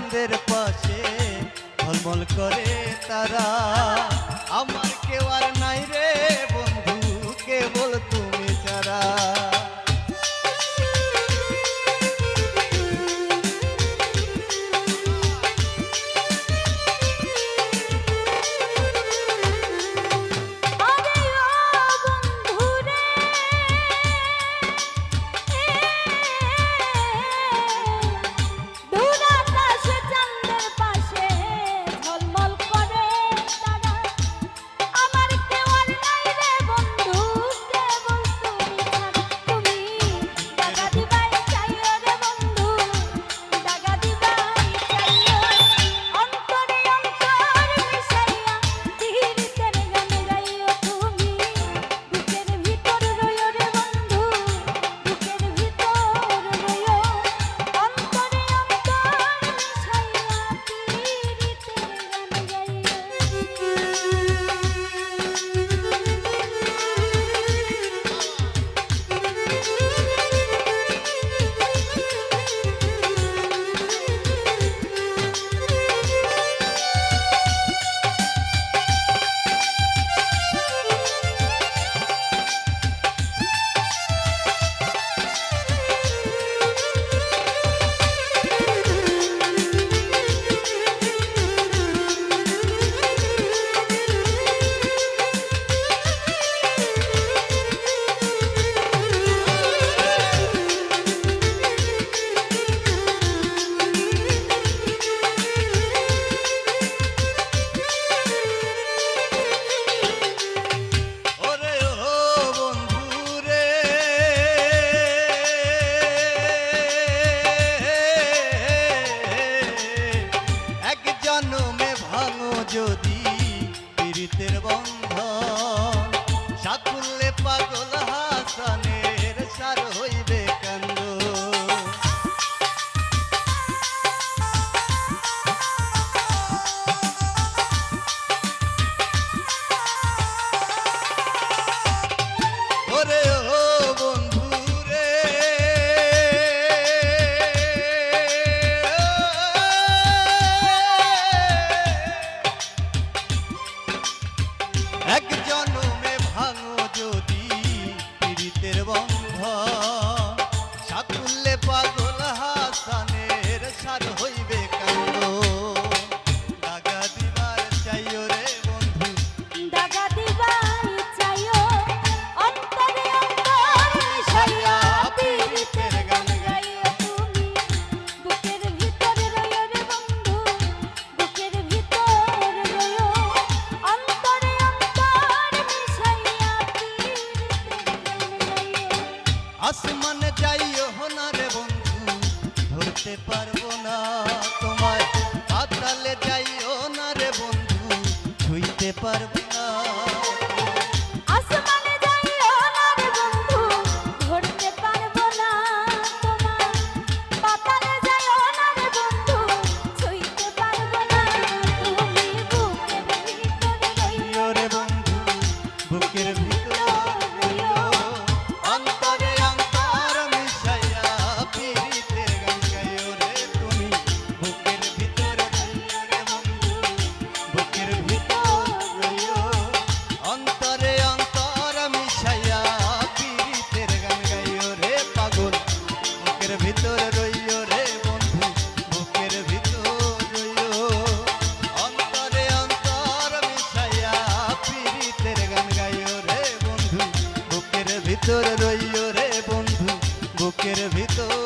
চাঁদের পাশে ঝলমল করে তারা। আমার কেউ আর নাই রে Oh. অন্ধ সাকুল্যে পাগ ভুলতে পারব না। যাইও না রে বন্ধু ছুঁইতে পারব না। বুকের বুকের ভিতর